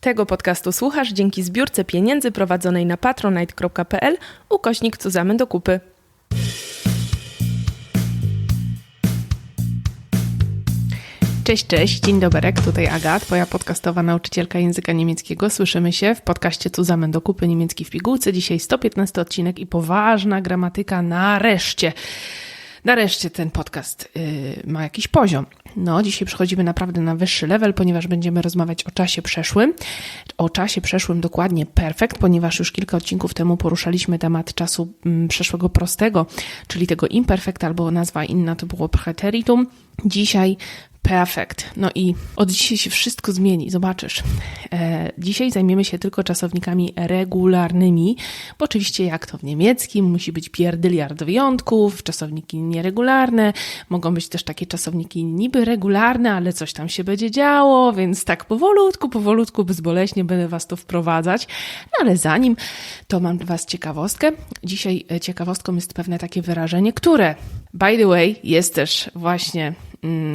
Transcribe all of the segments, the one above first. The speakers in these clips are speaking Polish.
Tego podcastu słuchasz dzięki zbiórce pieniędzy prowadzonej na patronite.pl ukośnik Cuzamy do kupy. Cześć, cześć, dzień dobry, tutaj Agat, twoja podcastowa nauczycielka języka niemieckiego. Słyszymy się w podcaście Zusammen do kupy niemiecki w pigułce. Dzisiaj 115 odcinek i poważna gramatyka nareszcie. Nareszcie ten podcast yy, ma jakiś poziom. No, dzisiaj przechodzimy naprawdę na wyższy level, ponieważ będziemy rozmawiać o czasie przeszłym. O czasie przeszłym dokładnie perfekt, ponieważ już kilka odcinków temu poruszaliśmy temat czasu mm, przeszłego prostego, czyli tego imperfect, albo nazwa inna to było preteritum. Dzisiaj Perfekt. No i od dzisiaj się wszystko zmieni, zobaczysz. E, dzisiaj zajmiemy się tylko czasownikami regularnymi, bo oczywiście jak to w niemieckim, musi być pierdyliard wyjątków, czasowniki nieregularne, mogą być też takie czasowniki niby regularne, ale coś tam się będzie działo, więc tak powolutku, powolutku, bezboleśnie będę Was to wprowadzać. No ale zanim, to mam dla Was ciekawostkę. Dzisiaj ciekawostką jest pewne takie wyrażenie, które, by the way, jest też właśnie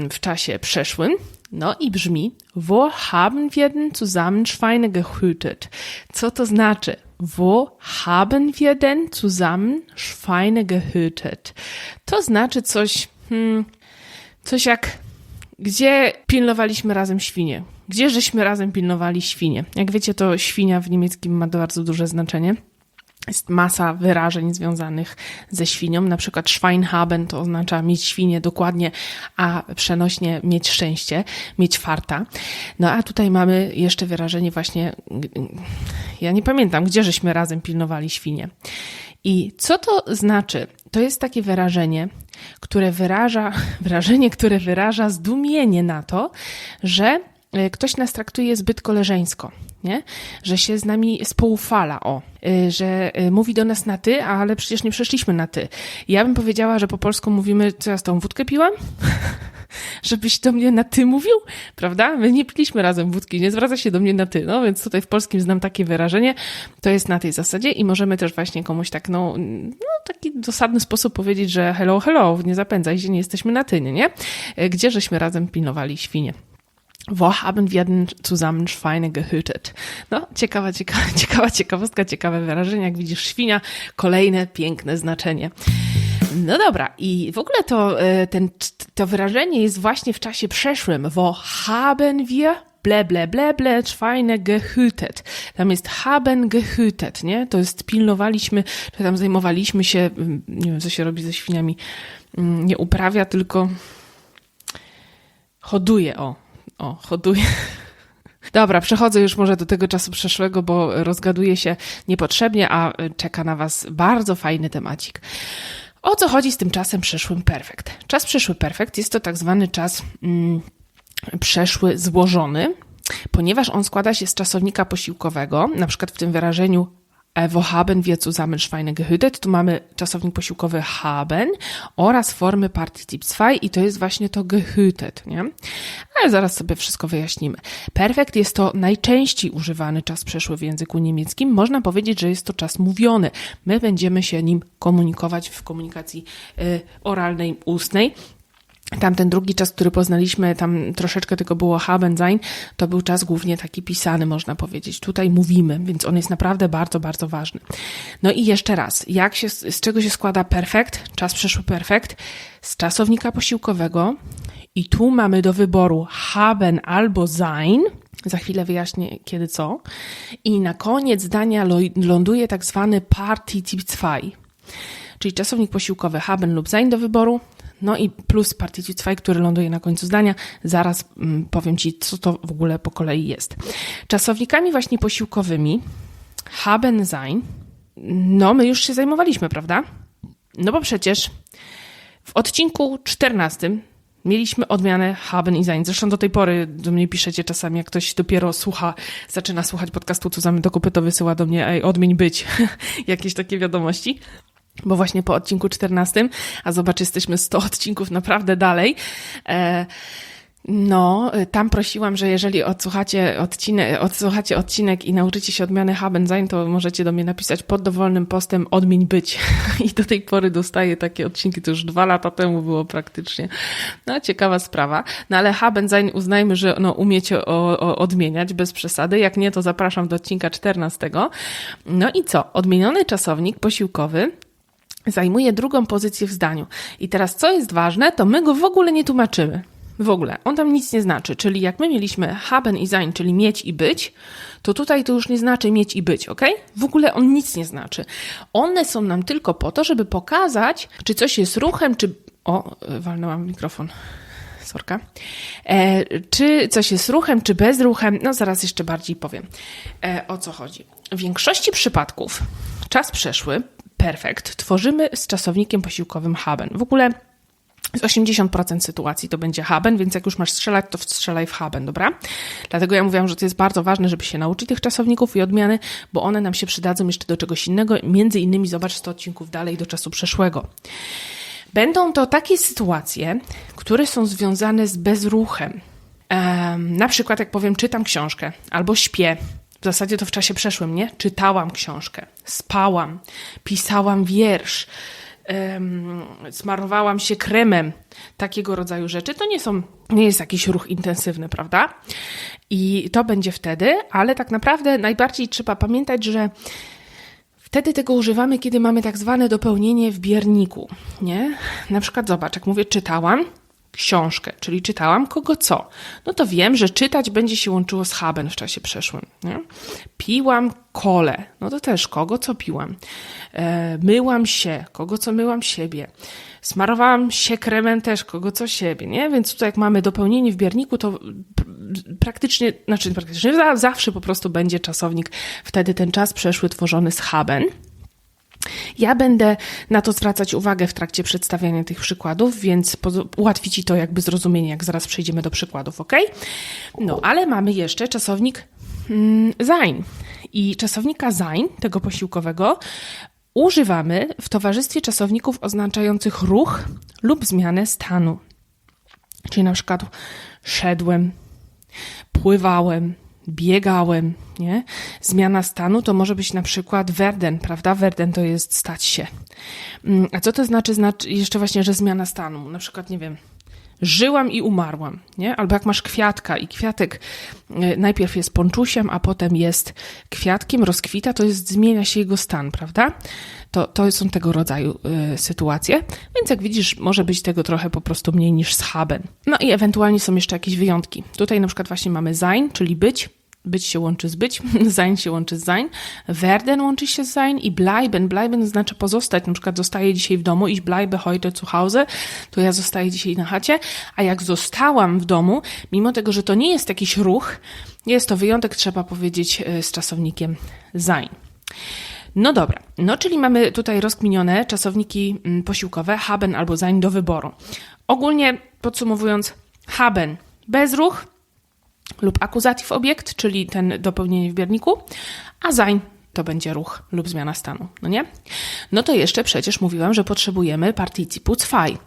w czasie przeszłym. No i brzmi, wo haben wir denn zusammen Schweine gehütet? Co to znaczy? Wo haben wir denn zusammen Schweine gehütet? To znaczy coś, hmm, coś jak, gdzie pilnowaliśmy razem świnie? Gdzie żeśmy razem pilnowali świnie? Jak wiecie, to świnia w niemieckim ma bardzo duże znaczenie jest masa wyrażeń związanych ze świnią. Na przykład Schweinhaben to oznacza mieć świnię dokładnie, a przenośnie mieć szczęście, mieć farta. No a tutaj mamy jeszcze wyrażenie właśnie, ja nie pamiętam, gdzie żeśmy razem pilnowali świnie. I co to znaczy? To jest takie wyrażenie, które wyraża, wyrażenie, które wyraża zdumienie na to, że ktoś nas traktuje zbyt koleżeńsko nie? Że się z nami spoufala, o, y, że y, mówi do nas na ty, ale przecież nie przeszliśmy na ty. Ja bym powiedziała, że po polsku mówimy, co ja z tą wódkę piłam? Żebyś do mnie na ty mówił, prawda? My nie piliśmy razem wódki, nie zwraca się do mnie na ty, no więc tutaj w polskim znam takie wyrażenie, to jest na tej zasadzie i możemy też właśnie komuś tak, no, no taki dosadny sposób powiedzieć, że hello, hello, nie zapędzaj się, nie jesteśmy na ty, nie? Y, gdzie żeśmy razem pilnowali świnie? Wo haben wir denn zusammen Schweine gehütet? No, ciekawa, ciekawa, ciekawa ciekawostka, ciekawe wyrażenie. Jak widzisz, świnia, kolejne piękne znaczenie. No dobra, i w ogóle to, e, ten, to wyrażenie jest właśnie w czasie przeszłym. Wo haben wir ble, ble, ble, ble, Schweine gehütet. Tam jest haben gehütet, nie? To jest pilnowaliśmy, czy tam zajmowaliśmy się, mm, nie wiem, co się robi ze świniami, mm, nie uprawia, tylko hoduje, o, o, hoduję. Dobra, przechodzę już może do tego czasu przeszłego, bo rozgaduję się niepotrzebnie, a czeka na Was bardzo fajny temacik. O co chodzi z tym czasem przeszłym perfekt? Czas przeszły perfekt jest to tak zwany czas mm, przeszły złożony, ponieważ on składa się z czasownika posiłkowego, na przykład w tym wyrażeniu Wo haben wir zusammen Schweine gehütet? Tu mamy czasownik posiłkowy haben oraz formy Partizip 2 i to jest właśnie to gehütet, nie? Ale zaraz sobie wszystko wyjaśnimy. Perfekt jest to najczęściej używany czas przeszły w języku niemieckim. Można powiedzieć, że jest to czas mówiony. My będziemy się nim komunikować w komunikacji y, oralnej, ustnej. Tamten drugi czas, który poznaliśmy, tam troszeczkę tylko było haben sein, to był czas głównie taki pisany, można powiedzieć. Tutaj mówimy, więc on jest naprawdę bardzo, bardzo ważny. No i jeszcze raz, jak się, z czego się składa perfekt, czas przeszły perfekt? Z czasownika posiłkowego i tu mamy do wyboru haben albo sein, za chwilę wyjaśnię kiedy co. I na koniec zdania ląduje tak zwany Partizip 2, czyli czasownik posiłkowy haben lub sein do wyboru, no i plus Partizip 2, który ląduje na końcu zdania. Zaraz mm, powiem Ci, co to w ogóle po kolei jest. Czasownikami właśnie posiłkowymi haben sein, no my już się zajmowaliśmy, prawda? No bo przecież w odcinku 14 mieliśmy odmianę haben i sein. Zresztą do tej pory do mnie piszecie czasami, jak ktoś dopiero słucha, zaczyna słuchać podcastu Co zamy do kupy, to wysyła do mnie, ej, odmień być, jakieś takie wiadomości bo właśnie po odcinku 14, a zobacz, jesteśmy 100 odcinków naprawdę dalej. E, No, tam prosiłam, że jeżeli odsłuchacie odcinek, odsłuchacie odcinek i nauczycie się odmiany haben to możecie do mnie napisać pod dowolnym postem odmień być. I do tej pory dostaję takie odcinki, to już dwa lata temu było praktycznie. No, ciekawa sprawa. No, ale haben uznajmy, że no, umiecie o, o, odmieniać bez przesady. Jak nie, to zapraszam do odcinka 14. No i co? Odmieniony czasownik posiłkowy zajmuje drugą pozycję w zdaniu. I teraz, co jest ważne, to my go w ogóle nie tłumaczymy. W ogóle, on tam nic nie znaczy. Czyli jak my mieliśmy haben i sein, czyli mieć i być, to tutaj to już nie znaczy mieć i być, ok? W ogóle on nic nie znaczy. One są nam tylko po to, żeby pokazać, czy coś jest ruchem, czy. O, walnęłam mikrofon. Sorka. E, czy coś jest ruchem, czy bez ruchem? No, zaraz jeszcze bardziej powiem, e, o co chodzi. W większości przypadków czas przeszły, perfekt, tworzymy z czasownikiem posiłkowym haben. W ogóle z 80% sytuacji to będzie haben, więc jak już masz strzelać, to strzelaj w haben, dobra? Dlatego ja mówiłam, że to jest bardzo ważne, żeby się nauczyć tych czasowników i odmiany, bo one nam się przydadzą jeszcze do czegoś innego, między innymi zobacz 100 odcinków dalej do czasu przeszłego. Będą to takie sytuacje, które są związane z bezruchem. Na przykład, jak powiem, czytam książkę albo śpię, w zasadzie to w czasie przeszłym, nie? Czytałam książkę, spałam, pisałam wiersz, smarowałam się kremem, takiego rodzaju rzeczy. To nie są, nie jest jakiś ruch intensywny, prawda? I to będzie wtedy, ale tak naprawdę najbardziej trzeba pamiętać, że Wtedy tego używamy, kiedy mamy tak zwane dopełnienie w bierniku, nie? Na przykład zobacz, jak mówię czytałam, książkę, czyli czytałam kogo co, no to wiem, że czytać będzie się łączyło z haben w czasie przeszłym. Nie? Piłam kole, no to też kogo co piłam. E, myłam się, kogo co myłam siebie. Smarowałam się kremem też, kogo co siebie, nie? Więc tutaj jak mamy dopełnienie w bierniku, to praktycznie, znaczy praktycznie zawsze po prostu będzie czasownik, wtedy ten czas przeszły tworzony z haben. Ja będę na to zwracać uwagę w trakcie przedstawiania tych przykładów, więc ułatwi Ci to jakby zrozumienie, jak zaraz przejdziemy do przykładów, ok? No, ale mamy jeszcze czasownik mm, sein. I czasownika sein, tego posiłkowego, używamy w towarzystwie czasowników oznaczających ruch lub zmianę stanu. Czyli na przykład szedłem, pływałem, biegałem, nie? Zmiana stanu to może być na przykład werden, prawda? Werden to jest stać się. Mm, a co to znaczy? Znaczy jeszcze właśnie, że zmiana stanu. Na przykład, nie wiem, żyłam i umarłam, nie? Albo jak masz kwiatka i kwiatek y, najpierw jest ponczusiem, a potem jest kwiatkiem, rozkwita, to jest zmienia się jego stan, prawda? To, to są tego rodzaju y, sytuacje, więc jak widzisz, może być tego trochę po prostu mniej niż z haben. No i ewentualnie są jeszcze jakieś wyjątki. Tutaj na przykład właśnie mamy sein, czyli być, być się łączy z być, sein się łączy z sein, werden łączy się z sein i bleiben. Bleiben znaczy pozostać. Na przykład zostaję dzisiaj w domu, ich bleibe heute zu Hause, to ja zostaję dzisiaj na chacie, a jak zostałam w domu, mimo tego, że to nie jest jakiś ruch, jest to wyjątek, trzeba powiedzieć, e, z czasownikiem sein. No dobra, no czyli mamy tutaj rozkminione czasowniki mm, posiłkowe, haben albo sein do wyboru. Ogólnie podsumowując, haben bezruch, lub akuzatyw obiekt, czyli ten dopełnienie w bierniku, a sein to będzie ruch lub zmiana stanu, no nie? No to jeszcze przecież mówiłam, że potrzebujemy participus zwei.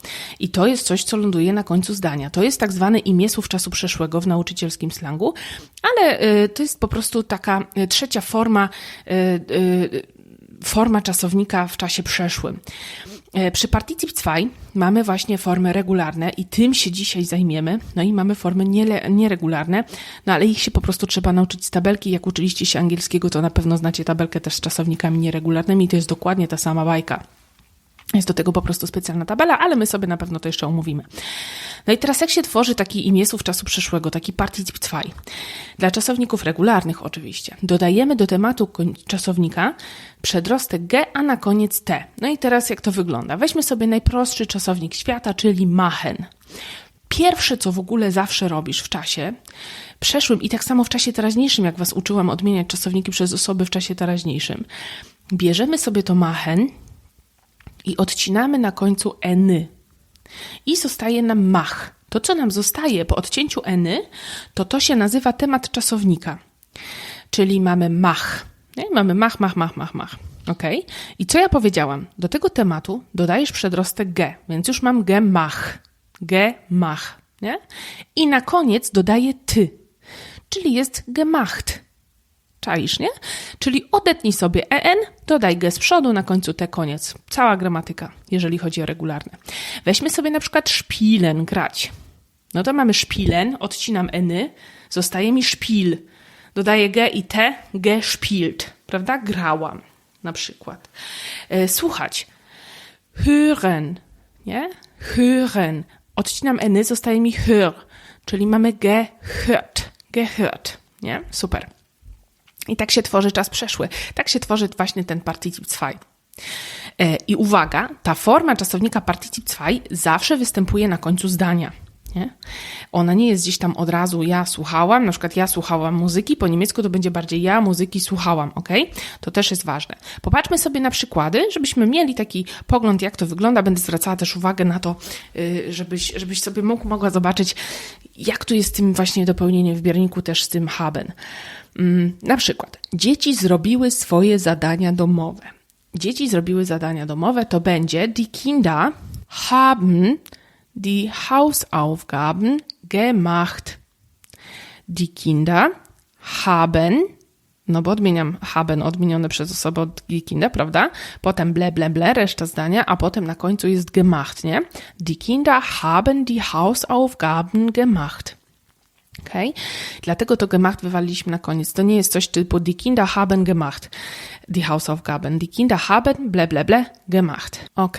I to jest coś, co ląduje na końcu zdania. To jest tak zwany imię słów czasu przeszłego w nauczycielskim slangu, ale y, to jest po prostu taka y, trzecia forma y, y forma czasownika w czasie przeszłym. E, przy particip 2 mamy właśnie formy regularne i tym się dzisiaj zajmiemy. No i mamy formy nieregularne, no ale ich się po prostu trzeba nauczyć z tabelki. Jak uczyliście się angielskiego, to na pewno znacie tabelkę też z czasownikami nieregularnymi. To jest dokładnie ta sama bajka. Jest do tego po prostu specjalna tabela, ale my sobie na pewno to jeszcze omówimy. No i teraz jak się tworzy taki imiesów czasu przyszłego, taki particip 2? Dla czasowników regularnych oczywiście. Dodajemy do tematu czasownika przedrostek G, a na koniec T. No i teraz jak to wygląda? Weźmy sobie najprostszy czasownik świata, czyli machen. Pierwsze, co w ogóle zawsze robisz w czasie przeszłym i tak samo w czasie teraźniejszym, jak Was uczyłam odmieniać czasowniki przez osoby w czasie teraźniejszym, bierzemy sobie to machen i odcinamy na końcu eny. I zostaje nam mach. To, co nam zostaje po odcięciu eny, to to się nazywa temat czasownika. Czyli mamy mach. Nie? Mamy mach, mach, mach, mach, mach. Ok? I co ja powiedziałam? Do tego tematu dodajesz przedrostek g, więc już mam g mach. G mach. nie? I na koniec dodaję ty, czyli jest gemacht. Czaisz, nie? Czyli odetnij sobie en, dodaj g z przodu, na końcu te koniec. Cała gramatyka, jeżeli chodzi o regularne. Weźmy sobie na przykład szpilen, grać. No to mamy szpilen, odcinam eny, zostaje mi szpil. Dodaję g i t, g spielt, prawda? Grałam, na przykład. E, słuchać. Hören, nie? Hören. Odcinam eny, zostaje mi hör, czyli mamy gehört, gehört, nie? Super. I tak się tworzy czas przeszły. Tak się tworzy właśnie ten Partizip 2. E, I uwaga, ta forma czasownika Partizip 2 zawsze występuje na końcu zdania. Nie? Ona nie jest gdzieś tam od razu ja słuchałam, na przykład ja słuchałam muzyki, po niemiecku to będzie bardziej ja muzyki słuchałam, ok? To też jest ważne. Popatrzmy sobie na przykłady, żebyśmy mieli taki pogląd, jak to wygląda. Będę zwracała też uwagę na to, y, żebyś, żebyś sobie mógł, mogła zobaczyć, jak tu jest z tym właśnie dopełnieniem w bierniku, też z tym haben. Mm, na przykład, dzieci zrobiły swoje zadania domowe. Dzieci zrobiły zadania domowe, to będzie die Kinder haben die Hausaufgaben gemacht. Die Kinder haben, no bo odmieniam haben odmienione przez osobę od Kinder, prawda? Potem ble, ble, ble, reszta zdania, a potem na końcu jest gemacht, nie? Die Kinder haben die Hausaufgaben gemacht. Okay? Dlatego to gemacht wywaliliśmy na koniec. To nie jest coś typu die Kinder haben gemacht. Die Hausaufgaben. Die Kinder haben ble ble ble gemacht. Ok.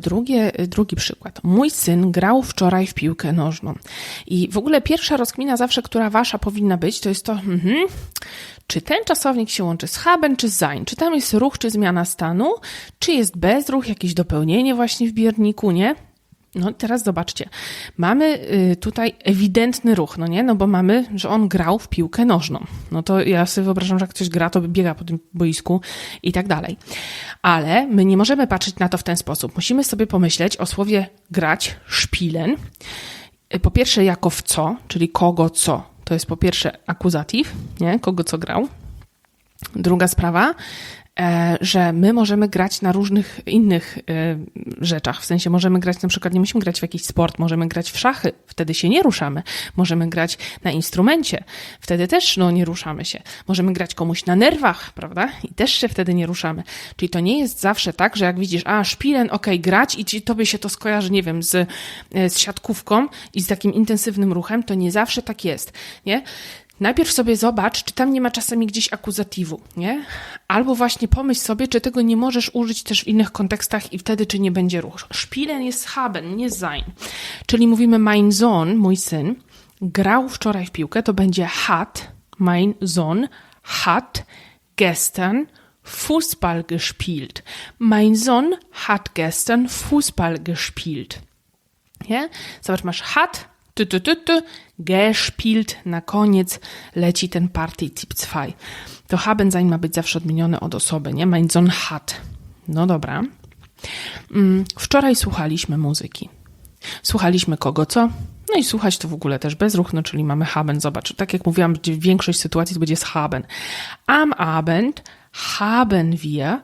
Drugie, drugi przykład. Mój syn grał wczoraj w piłkę nożną. I w ogóle pierwsza rozkmina zawsze, która wasza powinna być, to jest to, mhm, czy ten czasownik się łączy z haben czy z sein? Czy tam jest ruch czy zmiana stanu? Czy jest bezruch, jakieś dopełnienie właśnie w bierniku, nie? No teraz zobaczcie, mamy y, tutaj ewidentny ruch, no nie? No bo mamy, że on grał w piłkę nożną. No to ja sobie wyobrażam, że jak ktoś gra, to biega po tym boisku i tak dalej. Ale my nie możemy patrzeć na to w ten sposób. Musimy sobie pomyśleć o słowie grać, szpilen. Y, po pierwsze jako w co, czyli kogo co. To jest po pierwsze akuzatyw, nie? Kogo co grał. Druga sprawa, że my możemy grać na różnych innych e, rzeczach. W sensie możemy grać na przykład, nie musimy grać w jakiś sport, możemy grać w szachy, wtedy się nie ruszamy. Możemy grać na instrumencie, wtedy też no, nie ruszamy się. Możemy grać komuś na nerwach, prawda? I też się wtedy nie ruszamy. Czyli to nie jest zawsze tak, że jak widzisz, a szpilen, okej, okay, grać i ci, tobie się to skojarzy, nie wiem, z, e, z siatkówką i z takim intensywnym ruchem, to nie zawsze tak jest, nie? Najpierw sobie zobacz, czy tam nie ma czasami gdzieś akuzatywu, nie? Albo właśnie pomyśl sobie, czy tego nie możesz użyć też w innych kontekstach i wtedy, czy nie będzie ruch. Spielen jest haben, nie sein. Czyli mówimy mein Sohn, mój syn, grał wczoraj w piłkę, to będzie hat, mein Sohn hat gestern Fußball gespielt. Mein Sohn hat gestern Fußball gespielt. Ja? Zobacz, masz hat, ty, ty, ty, ty, gespielt, na koniec leci ten Partizip 2. To haben sein ma być zawsze odmienione od osoby, nie? Mein Sohn hat. No dobra. Mm, wczoraj słuchaliśmy muzyki. Słuchaliśmy kogo co? No i słuchać to w ogóle też bezruch, no czyli mamy haben. Zobacz, tak jak mówiłam, większość sytuacji to będzie z haben. Am Abend haben wir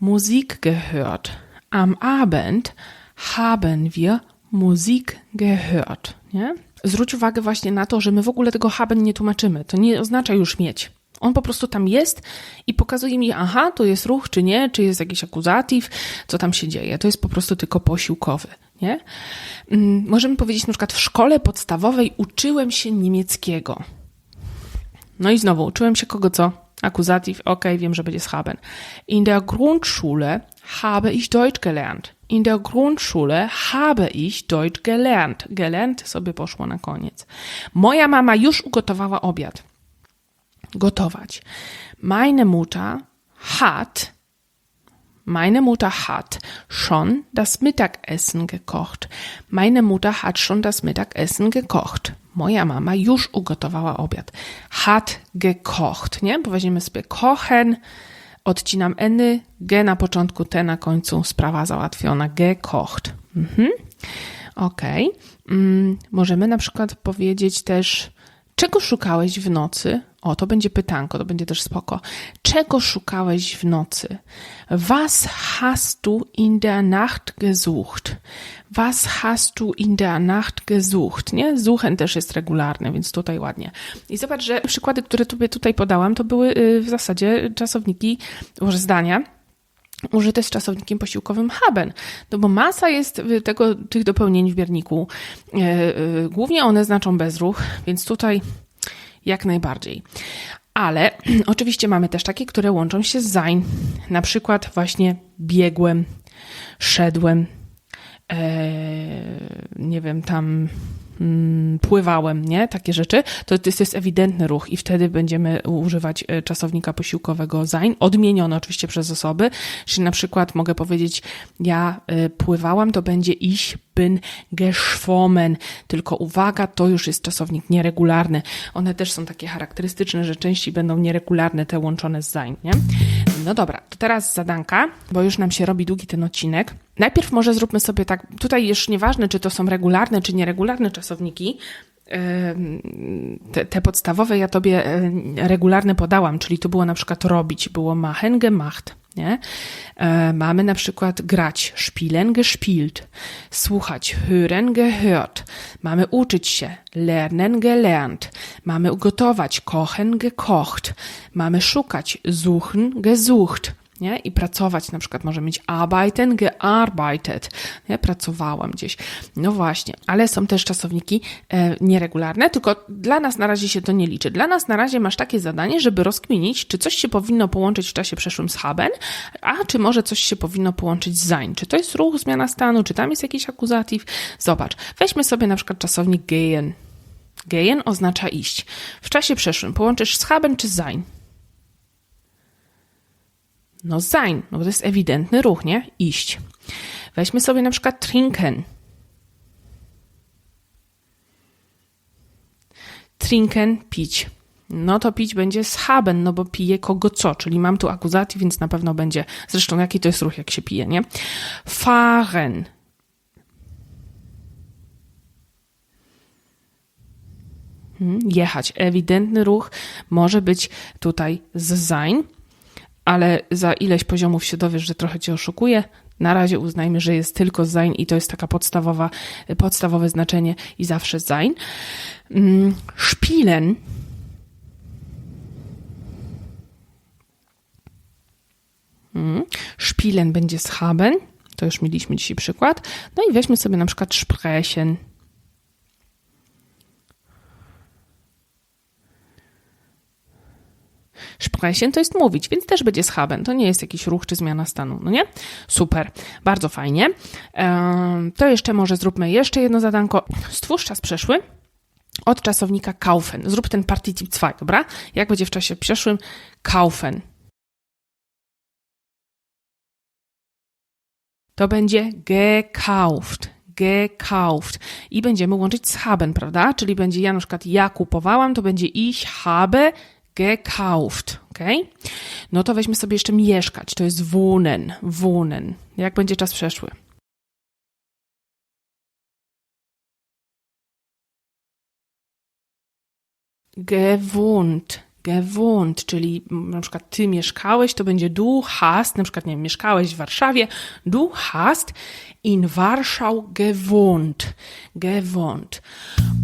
Musik gehört. Am Abend haben wir Musik gehört. Nie? Zwróć uwagę właśnie na to, że my w ogóle tego haben nie tłumaczymy. To nie oznacza już mieć. On po prostu tam jest i pokazuje mi, aha, to jest ruch, czy nie, czy jest jakiś akuzatyw, co tam się dzieje. To jest po prostu tylko posiłkowy, nie? Mm, możemy powiedzieć na przykład w szkole podstawowej uczyłem się niemieckiego. No i znowu, uczyłem się kogo co? Akuzatyw, ok, wiem, że będzie z haben. In der Grundschule habe ich Deutsch gelernt. In der Grundschule habe ich Deutsch gelernt. Gelernt sobie poszło na koniec. Moja mama już ugotowała obiad. Gotować. Meine Mutter hat, meine Mutter hat schon das Mittagessen gekocht. Meine Mutter hat schon das Mittagessen gekocht. Moja mama już ugotowała obiad. Hat gekocht, nie? Weźmiemy sobie kochen, odcinam eny, g na początku, t na końcu, sprawa załatwiona, gekocht. Mhm. Ok. Mm, możemy na przykład powiedzieć też Czego szukałeś w nocy? O, to będzie pytanko, to będzie też spoko. Czego szukałeś w nocy? Was hast du in der Nacht gesucht? Was hast du in der Nacht gesucht? Nie? Suchen też jest regularny, więc tutaj ładnie. I zobacz, że przykłady, które tobie tutaj podałam, to były y, w zasadzie czasowniki, może zdania, użyte z czasownikiem posiłkowym haben, no bo masa jest tego, tych dopełnień w bierniku. E, e, głównie one znaczą bezruch, więc tutaj jak najbardziej. Ale oczywiście mamy też takie, które łączą się z sein. Na przykład właśnie biegłem, szedłem, e, nie wiem, tam pływałem, nie? Takie rzeczy, to, to jest ewidentny ruch i wtedy będziemy używać e, czasownika posiłkowego sein, odmieniony oczywiście przez osoby, czyli na przykład mogę powiedzieć, ja e, pływałam, to będzie ich bin geschwommen. Tylko uwaga, to już jest czasownik nieregularny. One też są takie charakterystyczne, że częściej będą nieregularne, te łączone z sein, nie? No dobra, to teraz zadanka, bo już nam się robi długi ten odcinek. Najpierw może zróbmy sobie tak, tutaj już nieważne, czy to są regularne, czy nieregularne czasowniki, te, te, podstawowe ja tobie regularne podałam, czyli to było na przykład robić, było machen gemacht, nie? E, mamy na przykład grać, spielen gespielt, słuchać, hören gehört, mamy uczyć się, lernen gelernt, mamy gotować, kochen gekocht, mamy szukać, suchen gesucht, nie? I pracować, na przykład może mieć arbeiten, gearbeitet, nie? Pracowałam gdzieś. No właśnie, ale są też czasowniki e, nieregularne, tylko dla nas na razie się to nie liczy. Dla nas na razie masz takie zadanie, żeby rozkminić, czy coś się powinno połączyć w czasie przeszłym z haben, a czy może coś się powinno połączyć z sein. Czy to jest ruch, zmiana stanu, czy tam jest jakiś akuzatyw? Zobacz, weźmy sobie na przykład czasownik gehen. Gehen oznacza iść. W czasie przeszłym połączysz z haben czy sein? No sein, no bo to jest ewidentny ruch, nie? Iść. Weźmy sobie na przykład trinken. Trinken, pić. No to pić będzie z haben, no bo pije kogo co, czyli mam tu akuzatyw, więc na pewno będzie, zresztą jaki to jest ruch, jak się pije, nie? Fahren. Hmm, jechać. Ewidentny ruch może być tutaj z sein ale za ileś poziomów się dowiesz, że trochę cię oszukuje. Na razie uznajmy, że jest tylko sein i to jest taka podstawowa, podstawowe znaczenie i zawsze sein. Mm, szpilen. Mm, szpilen będzie z haben. To już mieliśmy dzisiaj przykład. No i weźmy sobie na przykład sprechen. Sprechen to jest mówić, więc też będzie schaben. To nie jest jakiś ruch czy zmiana stanu, no nie? Super, bardzo fajnie. To jeszcze może zróbmy jeszcze jedno zadanko. Stwórz czas przeszły od czasownika kaufen. Zrób ten Partitiv 2, dobra? Jak będzie w czasie przeszłym? Kaufen. To będzie gekauft gekauft. I będziemy łączyć z haben, prawda? Czyli będzie ja na przykład ja kupowałam, to będzie ich habe gekauft, ok? No to weźmy sobie jeszcze mieszkać, to jest wohnen, wohnen. Jak będzie czas przeszły? Gewohnt, gewohnt, czyli na przykład ty mieszkałeś, to będzie du hast, na przykład nie wiem, mieszkałeś w Warszawie, du hast in Warschau gewohnt, gewohnt.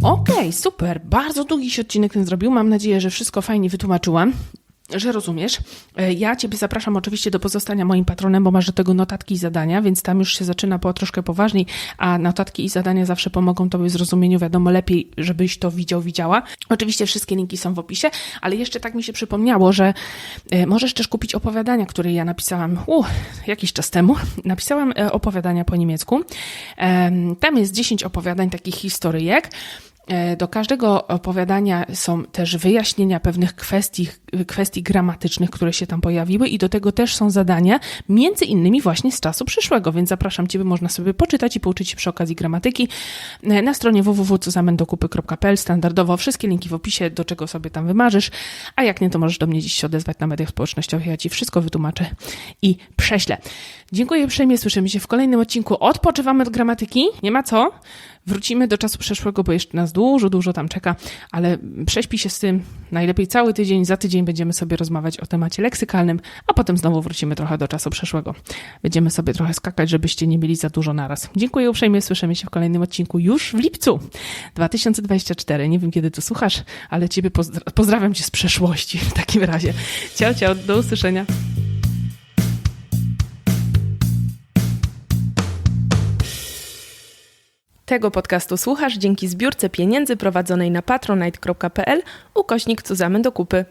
Okej, okay, super, bardzo długi się odcinek ten zrobił, mam nadzieję, że wszystko fajnie wytłumaczyłam że rozumiesz. E, ja Ciebie zapraszam oczywiście do pozostania moim patronem, bo masz do tego notatki i zadania, więc tam już się zaczyna po troszkę poważniej, a notatki i zadania zawsze pomogą Tobie w zrozumieniu, wiadomo, lepiej, żebyś to widział, widziała. Oczywiście wszystkie linki są w opisie, ale jeszcze tak mi się przypomniało, że e, możesz też kupić opowiadania, które ja napisałam uh, jakiś czas temu. Napisałam e, opowiadania po niemiecku. Tam jest 10 opowiadań takich historyjek, do każdego opowiadania są też wyjaśnienia pewnych kwestii, kwestii gramatycznych, które się tam pojawiły i do tego też są zadania, między innymi właśnie z czasu przyszłego, więc zapraszam Ciebie, można sobie poczytać i pouczyć się przy okazji gramatyki e, na stronie www.cozamendokupy.pl standardowo, wszystkie linki w opisie, do czego sobie tam wymarzysz, a jak nie, to możesz do mnie dziś się odezwać na mediach społecznościowych, ja Ci wszystko wytłumaczę i prześlę. Dziękuję uprzejmie, słyszymy się w kolejnym odcinku. Odpoczywamy od gramatyki, nie ma co. Wrócimy do czasu przeszłego, bo jeszcze nas dużo, dużo tam czeka, ale prześpi się z tym najlepiej cały tydzień. Za tydzień będziemy sobie rozmawiać o temacie leksykalnym, a potem znowu wrócimy trochę do czasu przeszłego. Będziemy sobie trochę skakać, żebyście nie mieli za dużo naraz. Dziękuję uprzejmie, słyszymy się w kolejnym odcinku już w lipcu 2024. Nie wiem, kiedy to słuchasz, ale Ciebie pozdra- pozdrawiam Cię z przeszłości w takim razie. Ciao, ciao, do usłyszenia. Tego podcastu słuchasz dzięki zbiórce pieniędzy prowadzonej na patronite.pl ukośnik Cuzamen do kupy.